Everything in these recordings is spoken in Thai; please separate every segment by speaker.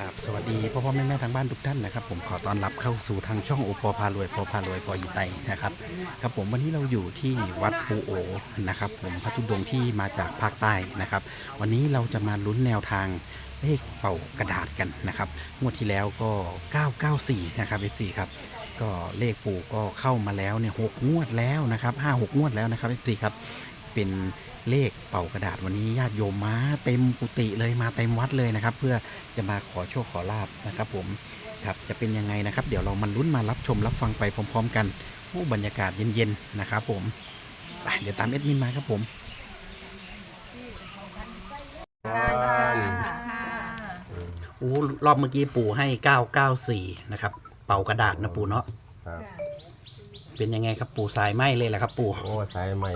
Speaker 1: ครับสวัสดีพ่อพ่อแม่แม่ทางบ้านทุกท่านนะครับ ผมขอต้อนรับเข้าสู่ทางช่องโอปอพารวยพอพารวยพอยีไตนะครับครับผมวันนี้เราอยู่ที่วัดปูโอนะครับผมพระธุดงที่มาจากภาคใต้นะครับ วันนี้เราจะมาลุ้นแนวทางเลขเป่ากระดาษกันนะครับงวดที่แล้วก็ 994 นะครับ F4 ครับก็เลขปู่ก็เข้ามาแล้วเนี่ยหงวดแล้วนะครับห้าหกงวดแล้วนะครับ F4 ครับเป็น เลขเป่ากระดาษวันนี้ญาติโยมมาเต็มกุฏิเลยมาเต็มวัดเลยนะครับ เพื่อจะมาขอโชคขอลาบนะครับ ผมครับจะเป็นยังไงนะครับ เดี๋ยวเรามาลุ้นมารับชมรับฟังไปพร้อม ๆ กันโอ้บรรยากาศเย็นๆนะครับ ผมไปเดี๋ยวตามเอ็ดมินมาครับผมโอ้รอบเมื่อกี้ปู่ให้ 994 นะครับ เป่ากระดาษนะปู่เนาะ
Speaker 2: ครับ
Speaker 1: เป็นยังไงครับปู่สายไหมเลยแหละครับ ปู่
Speaker 2: โอ้สายใหม่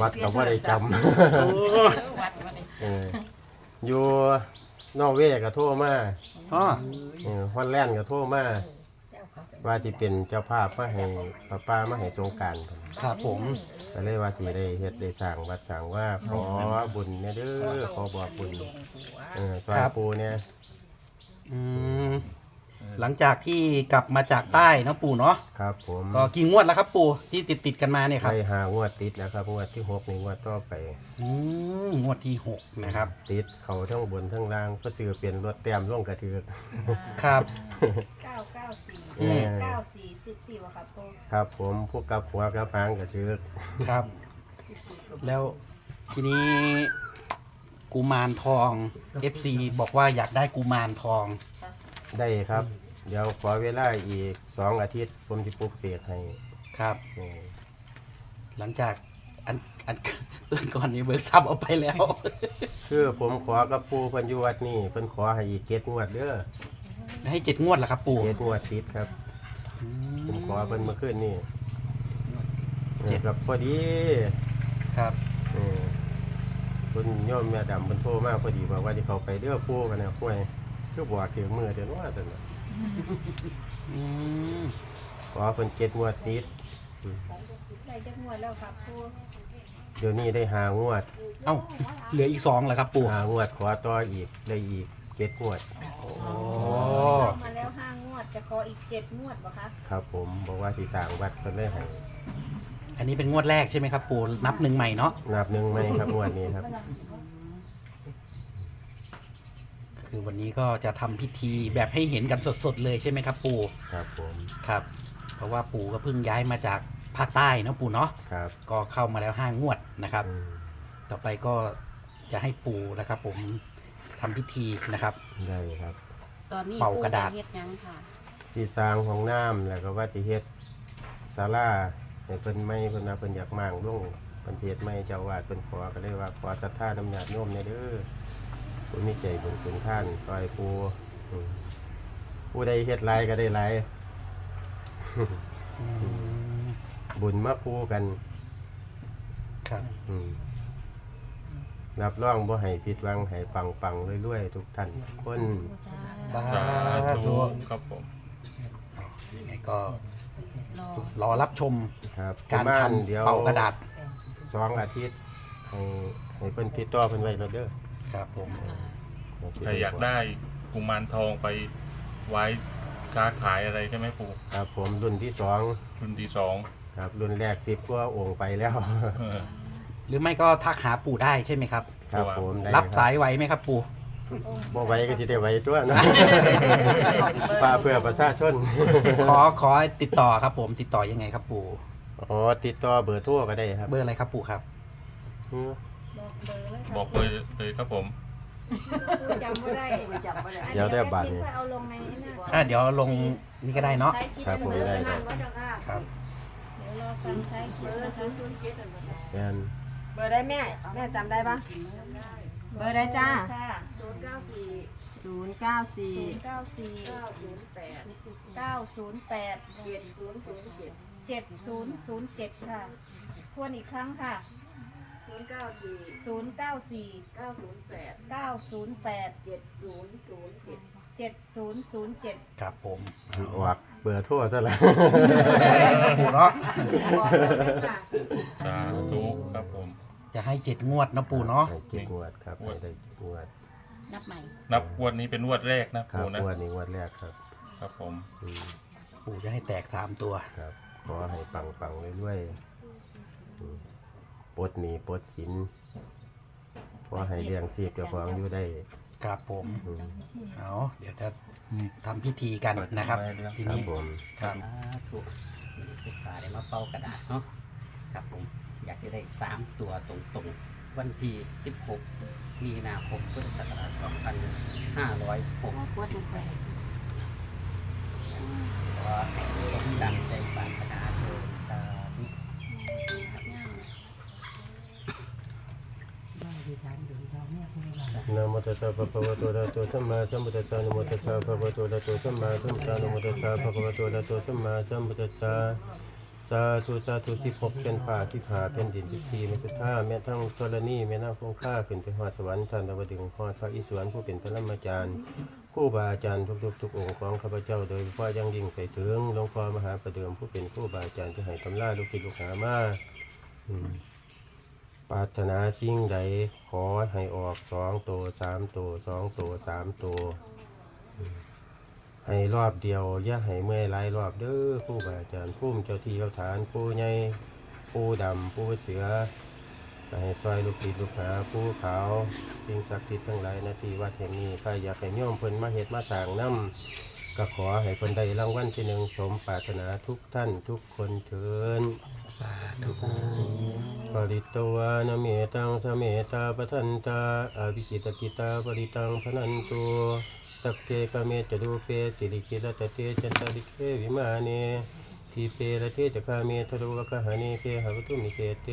Speaker 2: วัดก็บ่ได้จ
Speaker 1: โอ้ำ
Speaker 2: เอออยู่นอร์เวย์ก็โทรมา
Speaker 1: อ๋อ
Speaker 2: เออฮอลแลนด์ก็โทรมาว่าที่เป็นเจ้าภาพมาให้ป้าป้ามาให้สงกราร
Speaker 1: ครับผม
Speaker 2: ก็เลยว่าที่ได้เฮ็ดได้สร้างวัดสร้างว่าขอบุญเนี่ยเด้อขอบอกบุญเออสวายปูเนี่ย
Speaker 1: อืม หลังจากที่กลับมาจากใต้เนาะปู่เนาะ
Speaker 2: ครับผม
Speaker 1: ก็กี่งวดแล้วครับปู่ที่ติดติดๆกันมาเนี่ยครับ
Speaker 2: ไปหางวดติดแล้วครับงวดที่หกนี่งวดต่อไป
Speaker 1: อืมงวดที่หกนะครับ
Speaker 2: ติดเขาทั้งบนทั้งล่างก็ซื้อเปลี่ยนรถแต้มลงกระเทือก
Speaker 1: ครับ
Speaker 3: เก้าเก้าสี่
Speaker 2: อืม
Speaker 3: เก้าสี่สิบสี่วะครับปู
Speaker 2: ครับ ผมพวกกับหัวกับหางกระเทือก
Speaker 1: ครับ แล้วทีนี้กุมารทอง FC บอกว่าอยากได้กุมารทอง
Speaker 2: ได้ครับ เดี๋ยวขอเวลาอีกสองอาทิตย์ ผมจะปลุกเสกให้
Speaker 1: ครับ
Speaker 2: เออ
Speaker 1: หลังจากอันอันตัวก่อนนี้เบิกทรัพย์เอาไปแล้ว
Speaker 2: คือผมขอกับปูเพันอยุวัดนี่เพิ่นขอให้อีกเกตงวดเด้อ
Speaker 1: ให้เจ็ดงวดแล้วครับปู่
Speaker 2: เกตงวดติดครับ
Speaker 1: อื
Speaker 2: ผมขอเพิ่นเมื่อคืนนี่
Speaker 1: เจ็ด
Speaker 2: กับพอดี
Speaker 1: ครับ
Speaker 2: เออเพิ่นโย่อมแม่ดำเพิ่นโทรมาพอดีบอกว่าที่เขาไปเด้อปูกันนะป่วย คือบอกถึงมือเดือนว่าซั่นน่ะ
Speaker 1: อืม
Speaker 2: ขอเพิ่นเกตงวดติดอืม
Speaker 3: ได้จักงวดแล้วครับปู
Speaker 2: เดี๋ยวนี้ได้หางวด
Speaker 1: เอ้าเหลืออีกสองแล้วครับปู่
Speaker 2: หางวดขอต่ออีกได้อีกเจ็ดงวด
Speaker 1: โอ้
Speaker 3: มาแล้วห้างวดจะขออีกเจ็ดงวดบ่คะ
Speaker 2: ครับผมบอกว่าที่สร้างวัดเพิ่นได้ให้
Speaker 1: อันนี้เป็นงวดแรกใช่ไหมครับปู่นับหนึ่งใหม่เนาะ
Speaker 2: นับหนึ่งไหมครับงวดนี้ครับ
Speaker 1: คือวันนี้ก็จะทำพิธีแบบให้เห็นกันสดๆเลยใช่ไหมครับ ปู่
Speaker 2: ครับผม
Speaker 1: ครับ เพราะว่าปู่ก็เพิ่งย้ายมาจากภาคใต้เนาะปู่เนาะ
Speaker 2: ครับ
Speaker 1: ก็เข้ามาแล้วห้างวดนะครับ
Speaker 2: อืม
Speaker 1: ต่อไปก็จะให้ปู่นะครับ ผมทำพิธีนะครับ
Speaker 2: ได้ครับ
Speaker 4: ตอนนี้
Speaker 1: เป่ากระดาษ
Speaker 4: ปูจเฮ็ดหยังค่ะ
Speaker 2: ที่สร้างของน้ำแล้วก็ว่าจะเฮ็ดศาลาให้เพิ่นไม่เพิ่นว่าเพิ่นอยากมั่งลงเพิ่นสิเฮ็ดไม่เจ้าวาดเพิ่นขอก็เลยว่าขอศรัทธาน้ำญาติโยมเนี่ยเด้อ ผู้มีใจบุญคุณท่านซอยปูอืมผู้ใดเฮ็ดหลายก็ได้หลาย
Speaker 1: อืม
Speaker 2: บุญมาคู่กัน
Speaker 1: ครับ
Speaker 2: อืมรับรองบ่ให้ผิดหวังให้ปังปังๆรวยๆทุกท่านทุกคน
Speaker 1: สา
Speaker 5: สา
Speaker 1: ธุ
Speaker 5: ธุครับผม
Speaker 1: ยังไงก็
Speaker 4: รอ
Speaker 1: รอรับชม
Speaker 2: ครับ
Speaker 1: การ
Speaker 2: ประ
Speaker 1: ท
Speaker 2: มณเดี๋ยวำ
Speaker 1: เป่ากระดาษ
Speaker 2: สองอาทิตย์ให้ให้เพิ่นติดต่อเพิ่นไว้แล้วเด้อ
Speaker 1: ครับผม
Speaker 5: ใครอยากได้กุมารทองไปไว้ค้าขายอะไรใช่ไหมปู่
Speaker 2: ครับผมรุ่นที่สอง
Speaker 5: รุ่นที่สอง
Speaker 2: ครับ รุ่นแรกสิบกว่าองค์ไปแล้ว
Speaker 5: เออ
Speaker 1: หรือไม่ก็ทักหาปู่ได้ใช่ไหมครับ
Speaker 2: ครับผมได้
Speaker 1: รับสายไหวไหมครับปู่
Speaker 2: บ่ไหว้ก็สิได้ไหว้ตัวนะป้าเพื่อประชาชน
Speaker 1: ขอขอติดต่อครับผมติดต่อยังไงครับปู่
Speaker 2: อ๋อติดต่อเบอร์โทรก็ได้ครับ
Speaker 1: เบอร์อะไรครับปู่ครับ
Speaker 2: อืม
Speaker 3: บอกเบอร์เลยครับ
Speaker 5: บอกเลยเลยครับผม
Speaker 3: ปูจำไม่ได้
Speaker 4: จำบ่ได้
Speaker 2: เดี๋ยวได้บัตร
Speaker 3: อันนี้แอดมินก็เอาลงในนั่น
Speaker 1: อะเดี๋ยวลงนี่ก็ได้เนาะ
Speaker 3: ท้ายคลิป
Speaker 2: ครับผมได้ได้
Speaker 1: ครับ
Speaker 3: เดี๋ยวรอฟังท้ายคลิปนะคะ
Speaker 2: แม่น
Speaker 6: เบอร์ได้แม่ แม่จำได้ปะเบอร์ได้จ้า
Speaker 3: ค่ะศูนย์เก้าสี่
Speaker 6: ศูนย์เก้าสี่
Speaker 3: ศูนย์เก้าสี่เก้าศูนย์แปดเก้าศูนย์แปดเจ็ดศูนย์ศูนย์เจ็ดเจ็ดศูนย์ศูนย์เจ็ดค่ะทวนอีกครั้งค่ะ ศูนย์เก้าสี่ศูนย์เก้าสี่เก้าศูนย์แปดเก้าศูนย์แปดเจ็ดศูนย์ศูนย์เจ็ดเจ็ดศูนย์ศูนย์เจ็ด
Speaker 1: ครับผม
Speaker 2: ออกเบอร์โทรซะแล้ว
Speaker 1: ปู่เนาะ
Speaker 5: สาธุครับผม
Speaker 1: จะให้เจ็ดงวดนะปู่เนาะ
Speaker 2: ให้เจ็ดงวดครับให้ได้เจ็ดงวด
Speaker 1: อ
Speaker 4: นับใหม่
Speaker 5: นับงวดนี้เป็นงวดแรกนะ
Speaker 2: ครับ
Speaker 5: ปู่นะ
Speaker 2: งวดนี้งวดแรกครับ
Speaker 5: ครับผม
Speaker 2: อืม
Speaker 1: ปู่จะให้แตกสามตัว
Speaker 2: ครับขอให้ปังปังๆเรื่อยๆอืม ปลดหนี้ปลดสินขอให้เลี้ยงชีพเจ้าของอยู่ได้
Speaker 1: ครับผม
Speaker 2: อืม
Speaker 1: เอาเดี๋ยวจะทำพิธีกันนะครับ ที
Speaker 2: ครับ
Speaker 1: นี้
Speaker 2: ผม
Speaker 1: ครับ
Speaker 7: ถูกลูกค้าได้มาเป่ากระดาษเนาะครับผมอยากจะได้สามตัวตรงๆ วันที่ 16 มีนาคมพุทธศักราช2506
Speaker 4: กดให้ค่อย
Speaker 7: ก็ให้สมดังใจปรารถนาเถิดสา
Speaker 2: นะโมตัสสะภะคะวะโตอะระหะโตสัมมาสัมพุทธัสสะนะโมตัสสะภะคะวะโตอะระหะโตสัมมาสัมพุทธัสสะนะโมตัสสะภะคะวะโตอะระหะโตสัมมาสัมพุทธัสสะสาธุสาธุที่พบเป็นป่าที่ผาเป็นดินที่ทีไม่สุดท่าแม้ทั้งธรณีแม่น้ำคงค่าขึ้นไปหอดสวรรค์ท่านดาวดึงหอพระอิศวรผู้เป็นพระธรรมจารย์คู่บาอาจารย์ทุกๆทุกองค์ของข้าพเจ้าโดยพาะอยังยิ่งไปถึงหลวงพ่อมหาประเดิมผู้เป็นคู่บาอาจารย์ที่ให้ตำราลูกศิษย์ลูกหามาอืม ปรารถนาสิ่งใดขอให้ออกสองตัวสามตัวสองตัวสามตัวให้รอบเดียวอย่าให้เมื่อยหลายรอบเด้อผู้บาอาจารย์ผู้มเจ้าที่เจ้าฐานผู้ใหญ่ผู้ดำผู้เสือให้ซอยลูกศิษย์ลูกหาผู้ขาวสิ่งศักดิ์สิทธิ์ทั้งหลายนาทีวัดแห่งนี้ใครอยากให้โยมเพิ่นมาเฮ็ดมาสร้างน้ำ ก็ขอให้เพิ่นได้รางวัลที่หนึ่งสมปรารถนาทุกท่านทุกคนเถิน
Speaker 1: สาธุ
Speaker 2: ปริตตวานเมตังสเมตาปทันตาอภิกิตกิตาปริตังพนันตุสักเกกเมจดูเปสิริกิรตเตจันตริเควิมาเนทีเปรเทจคาเมทรุวกหานีเพหวตุมิเกเต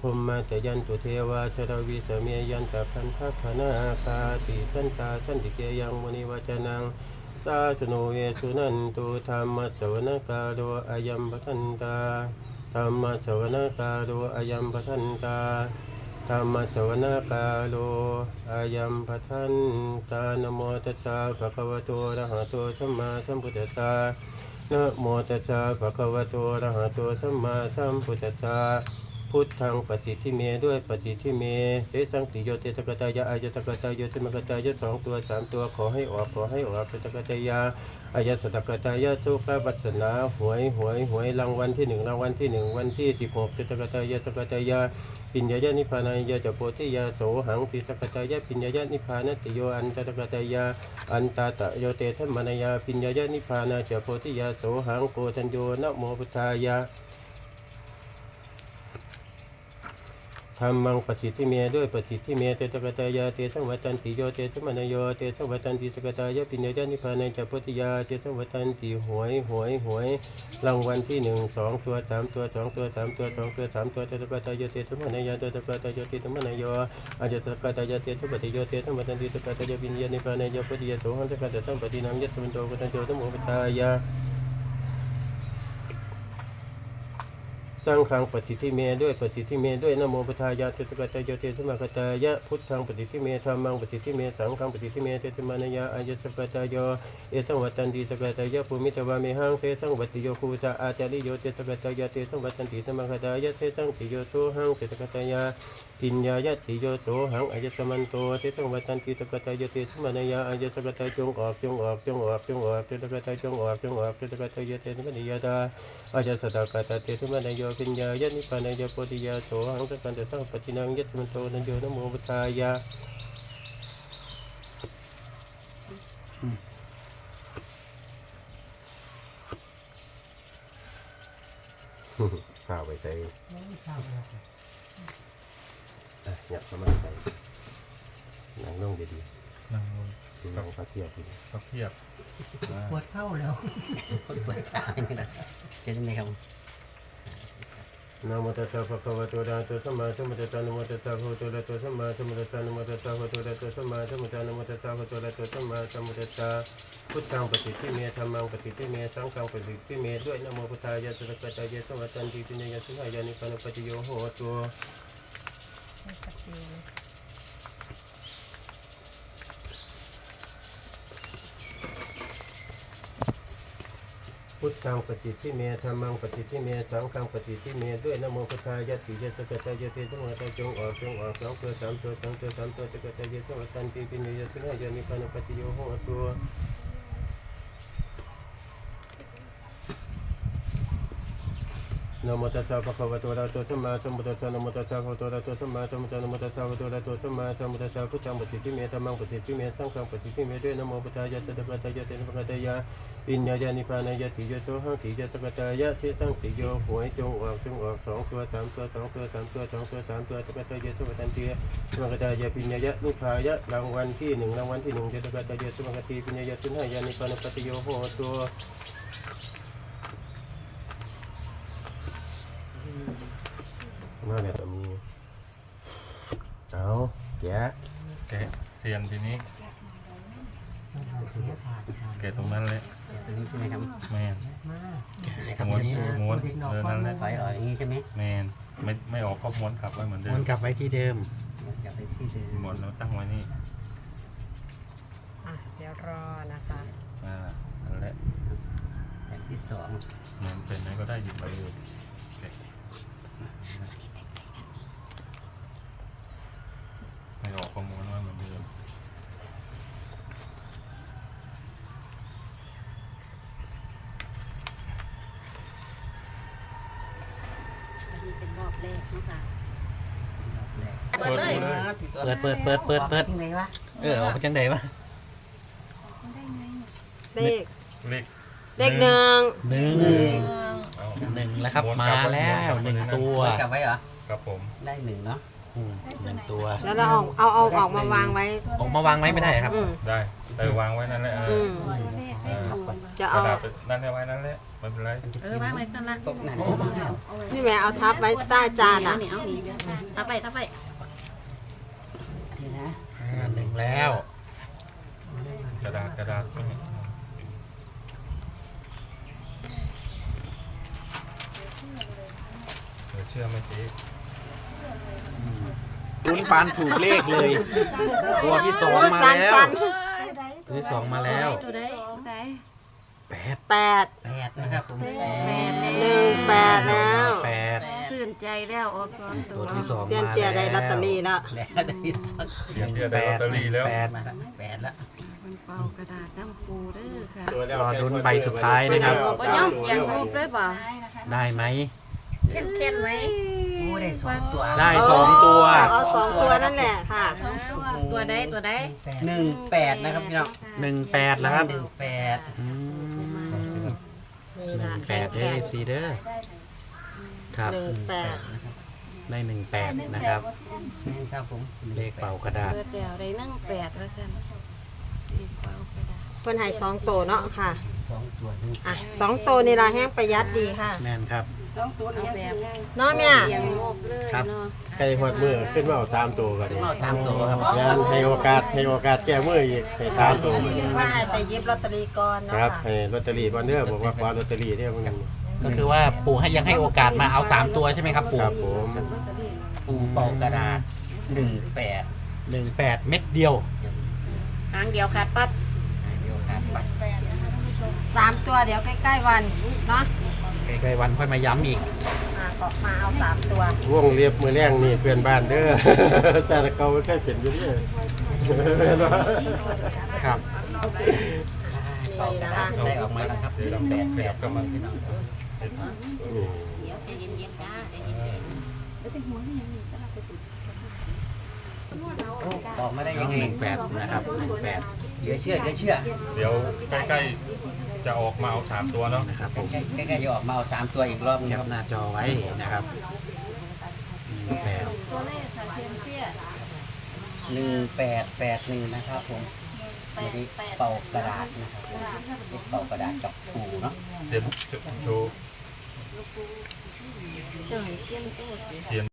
Speaker 2: พมมาจยันตุเทวาชรวิสเมยันตพันทัพนาคาติสันตาสันติเกยังมุนิวจนัง สาสโนเยสุนันตุธรรมสวนกาโดอายัมปทันตาธรรมสวนกาโลอายัมปทันตาธรรมสวนกาโลอายัมปทันตานโมตัสสะภะคะวะโตอะระหะโตสัมมาสัมพุทธัสสะนะโมตัสสะภะคะวะโตอะระหะโตสัมมาสัมพุทธัสสะ พุทธังปฏิทิเมด้วยปฏิทิเมเสสังติโยเตตกตายะอายตกตายโยเตมกตายะสองตัวสามตัวขอให้ออกขอให้ออกเตตกตายาอายสตกตายะทุกขวัสนาหวยหวยหวยรางวัลที่หนึ่งรางวัลที่หนึ่งวันที่สิบหกจตกตายะสกตายาปิญญายะนิพานายะจโพธิยาโสหังปิสกตายะปิญญายะนิพานติโยอันตตกตายาอันตาตะโยเตธรรมนายาปิญญายะนิพานาจโพธิยาโสหังโกทัญโยนะโมพุทธายะ ธรรมังปฏิทิเมด้วยปฏิทิเมเตตกตายาเตสังวัตันติโยเตสมานโยเตสังวัตันติสกตายาปิญญาญานิพานัยจะพุทธิยาเตสังวัตันติหวยหวยหวยรางวัลที่หนึ่งสองตัวสามตัวสองตัวสามตัวสองตัวสามตัวเตตกตายาเตสมานายเตตกตายาเตสมานโยอาจจะสกตายาเตสุปฏิโยเตสังวัตันติสกตายาปิญญาณิพานัยจะพุทธิยาโสหังสกตสัมปตินังยัสมันโตกตันโยตโมปตายา สร้างขังปฏิทิเมด้วยปฏิทิเมด้วยนโมปทายาตุกตายเตสมากตายะพุทธังปฏิทิเมธรรมังปฏิทิเมสังฆังปฏิทิเมเตตมานยาอายสกตายโยเอสังวัตันติสกตายะภูมิตวามิหังเสสังวัติโยคูสะอาจาริโยเตสกตายะเตสังวัตันติสมากตายะเสสังติโยโสหังเตสกตายาปิญญายะติโยโสหังอายสมันโตเสสังวัตันติสกตายะเตสมานยาอายสกตายจงออกจงออกจงออกจงออกเตสกตายจงออกจงออกเตสกตายะเตสมานยาตาอาจาสตากตาเตทุมานโยปิญญายะนิพพานายโพธิยาโสหังสักกันตสังปฏินังยัตมันโตนันโยนโมพุทายะข้าวไปใส่หยับเข้ามาใส่นั่งลงดีๆ
Speaker 5: นั่งลง
Speaker 2: นั่งพระเทียบดี
Speaker 5: ก็เทียบ
Speaker 7: ปวดเข้าแล้วปวดขาอย่างนี่นะเห็นไหมครับ
Speaker 2: นะโมตัสสะภะคะวะโตอะระหะโตสัมมาสัมพุทธัสสะนะโมตัสสะภะคะวะโตอะระหะโตสัมมาสัมพุทธัสสะนะโมตัสสะภะคะวะโตอะระหะโตสัมมาสัมพุทธัสสะนะโมตัสสะภะคะวะโตอะระหะโตสัมมาสัมพุทธัสสะพุทธังปฏิทิเมธัมมังปฏิทิเมสังฆังปฏิทิเมด้วยนะโมพุทธายะสัพพะตายะสัมวัตันติปิญญาสุขายานิพพานุปฏิโยโหตุพุ พุทธังปฏิทิเมธรรมังปฏิทิเมสังฆังปฏิทิเมด้วยนะโมพุทธายะติยะสกตายะเตสังวตจงออกจงออกสองตัวสามตัวสองตัวสามตัวสกตายะสังวตันติปินยะสุนายะนิพพานปฏิโยโหตัว นะโมตัสสะภะคะวะโตอะระหะโตสัมมาสัมพุทธัสสะนะโมตัสสะภะคะวะโตอะระหะโตสัมมาสัมพุทธัสสะนะโมตัสสะภะคะวะโตอะระหะโตสัมมาสัมพุทธัสสะพุทธังปฏิทิเมธัมมังปฏิทิเมสังฆังปฏิทิเมด้วยนะโมพุทธายะสัทธะตายะเตนะภะคะตายะปิญญายะนิพานายะติโยโสหังติยะสกตายะเชตังติโยหวยจงออกจงออกสองตัวสามตัวสองตัวสามตัวสองตัวสามตัวสักตายะสวัตันเติยะสมกตายะปิญญายะนิพายะรางวัลที่หนึ่งรางวัลที่หนึ่งเจะสกตายะสมกติปิญญายะสุนหายะนิพพานปฏิโยโหตัว น่าเนี่ยจะมีเอาแกะ
Speaker 5: แกะเซียนทีนี้ แกะตรงนั้นแหละ
Speaker 7: ตัวนี้ใช่ไหมครับ
Speaker 5: แมน
Speaker 1: ครับ
Speaker 5: ม้วน
Speaker 1: นี้
Speaker 5: ม้วนเออนั่นแหละ
Speaker 7: ถอยออกอย่างนี้ใช่ไหม
Speaker 5: แมนไม่ไม่ออกก็ม้วนกลับไว้เหมือนเดิ
Speaker 1: วน
Speaker 5: ม
Speaker 1: กลับไว้ที่เดิม
Speaker 7: กลับไปที่เดิม
Speaker 5: ม้วนแล้วตั้งไว้นี่
Speaker 6: อะเดี๋ยวรอนะคะ
Speaker 5: อ่านั่นแหละ
Speaker 7: แผ่นที่สอง
Speaker 5: มันเป็นไหนก็ได้หยิบไปเลยแกะไม่ออกก็ม้วนไว้เหมือนเดิม
Speaker 4: อันนี้เป็นรอบ แรกเนาะค่ะ
Speaker 7: รอบแรก
Speaker 5: เปิดดูเลย
Speaker 1: เปิดเปิดเปิดเปิดเปิด
Speaker 7: ที่ไหนวะ
Speaker 1: เออออกมาจังไดวะ
Speaker 6: เลข
Speaker 5: เลข
Speaker 6: เลขหนึ่ง
Speaker 1: หนึ่ง
Speaker 5: เอา
Speaker 1: หนึ่งแล้วครับ
Speaker 5: ม้วน
Speaker 1: มาก
Speaker 5: ลับไแล้
Speaker 1: ว
Speaker 5: ม้
Speaker 1: ห
Speaker 5: กลั
Speaker 1: นึ่
Speaker 5: บ
Speaker 1: ง
Speaker 5: ไตั
Speaker 1: ว
Speaker 7: กลับไว้เหรอ
Speaker 5: ครับผม
Speaker 7: ได้หนึ่งเนาะ
Speaker 1: อืมหนึ่งตัว
Speaker 6: แล้วเราเอาเอาเอาออกมาวางไว้
Speaker 1: ออกมาวางไว้ไม่ได้ครับ
Speaker 6: อืม
Speaker 5: ได้แต่วางไว้นั่นแหละเอ
Speaker 6: อื
Speaker 5: อ
Speaker 6: ม
Speaker 5: เออ
Speaker 6: จะ
Speaker 5: ก
Speaker 6: เอา
Speaker 5: ระดาษไปนั่นให้ไว้นั่นแหละไม่เป็นไร
Speaker 4: เออวางไว้กันละ
Speaker 7: ตกนั่น
Speaker 6: นี่แม่เอาทับไว้ใต้จานอะ
Speaker 4: เหนียวหนีเอาไปเอาไป
Speaker 7: นี่นะ
Speaker 1: อ่าหนึ่งแล้ว
Speaker 5: กระดาษกระดาษไม่มีเออเชื่อไหมเจ๊
Speaker 1: คุณปานถูกเลขเลย ตัวที่สอง
Speaker 6: โอ้ย
Speaker 1: มา
Speaker 6: สัน
Speaker 1: แล้ว
Speaker 6: สัน
Speaker 1: ตัวที่สองมาแล้ว
Speaker 4: ตัวใดตัวใด
Speaker 1: แปด
Speaker 6: แปด
Speaker 7: แปดนะครับผม
Speaker 4: แปดแล้ว
Speaker 6: หนึ่งแปดแล้ว
Speaker 1: แปด
Speaker 4: ชื่นใจแล้วออกสองตั
Speaker 1: ตัววที่สอง
Speaker 6: เซียน
Speaker 1: มา
Speaker 6: เตียได้ลอตเตอรี่
Speaker 1: แล้ว
Speaker 6: แล้ว
Speaker 7: แล้วได้สัก
Speaker 5: เดี๋ยวเดี๋ยวได้ลอตเตอรี่แล้ว
Speaker 1: แปด
Speaker 7: มาแล้วแปดแล้ว
Speaker 4: มันเป่ากระดาษน้ำปูเด้อค่ะ
Speaker 1: รอลุ้นใบสุดท้ายนะครับ
Speaker 4: บ่ย่อมอย่างรูปเลยบ่
Speaker 1: ได้ไหม
Speaker 4: เข้มเข้มไหม
Speaker 7: โอ้ ได้สองตัว
Speaker 1: ได้สองตัว
Speaker 6: เอาสองตัวนั่นแหละค่ะ
Speaker 4: ตัวใดตัวใด
Speaker 7: หนึ่งแปดนะครับพี่น้อง
Speaker 1: หนึ่งแปดแล้วครับ
Speaker 7: หนึ่งแปด
Speaker 1: อืม
Speaker 6: นี่
Speaker 1: ห
Speaker 6: ละ
Speaker 1: นึ่งแปดเด้อซีเด้อครับ
Speaker 6: หนึ่งแปด
Speaker 7: นะครับ
Speaker 1: ได้หนึ่งแปดนะครับ
Speaker 7: นี่ครับผม
Speaker 1: เลขเป่ากระดาษ
Speaker 4: เปิดแล้วได้นั่งแปดแล้วกันเลขเป่ากระดาษ
Speaker 6: เพิ่นให้สองตัวเนาะค่ะ
Speaker 7: สองตัวหนึ่ง
Speaker 6: อะสองตัวนี่ละแห้งประหยัดดีค่ะ
Speaker 1: แม่นครับ
Speaker 4: เอาแบบ
Speaker 6: เนาะแม่
Speaker 4: เสียงโลกเลย
Speaker 1: ครับ
Speaker 4: เนาะ
Speaker 2: ใครหอดมือขึ้นมาเอาสามตัวกัน
Speaker 7: เอาสามตัวครับ
Speaker 2: งานให้โอกาสให้โอกาสแก้มืออีกให้สามตัว
Speaker 6: ว่าให้ไปหยิบลอตเตอรี่ก่อนเนาะ
Speaker 2: ครับ
Speaker 6: ค่ะ
Speaker 2: ให้ลอตเตอรี่บอลเนอร์บอกว่าคว้าลอตเตอรี่เนี่ยมัน
Speaker 1: ก็คือว่าปู่ให้ยังให้โอกาสมาเอาสามตัวใช่ไหมครับปู่
Speaker 2: ครับผม
Speaker 7: ปูเป่ากระดาษหนึ่งแปด
Speaker 1: หนึ่งแปดเม็ดเดียว
Speaker 4: หางเดียวขาดปั๊บ
Speaker 7: เดียวกันไป
Speaker 6: สามตัวเดี๋ยวใกล้ๆวันเนาะ
Speaker 1: ใกล้ๆวันค่อยมาย้ำอีก
Speaker 6: อะก็มาเอาสามตัว
Speaker 2: วงเรียบมือแรงนี่เพื่อนบ้านเด้อชาติเก่าไม่เคยเป็นอยู่เนี่ย
Speaker 1: ครับ
Speaker 7: เป่ากระดาษได้ออกมาแล้วครับสี่แปดแปดก็มาพี่น้อง
Speaker 2: นี่
Speaker 4: ใจเย็นๆจ้าใจเย็น
Speaker 7: ออกมาได้
Speaker 1: น้
Speaker 7: ยั
Speaker 1: อง
Speaker 7: งไง
Speaker 1: หนึ่งแปดนะครับหนึ่งแปด
Speaker 7: เหลือเชื่อเหลือเชื่อ
Speaker 5: เดี๋ยวใกล้ๆจะออกมาเอาสามตัวเนาะ
Speaker 1: นะครับผม
Speaker 7: ใกล้ๆจะออกมาเอาสามตัวอีกรอบนึง
Speaker 1: แค
Speaker 7: ค
Speaker 1: ป
Speaker 7: รับ
Speaker 1: หน้าจอไว้นะครับหนึ่งแปด
Speaker 3: ตัวเลขค่ะเซียนเตี้ย
Speaker 7: หนึ่งแปดแปดหนึ่งนะครับผมอันนี้เป่ากระดาษนะครับเป็นเป่ากระดาษกับปูเนาะ
Speaker 5: เสียนโชว์
Speaker 4: ๆเจ้าให้เชี่ยมโตสิ
Speaker 5: เทียน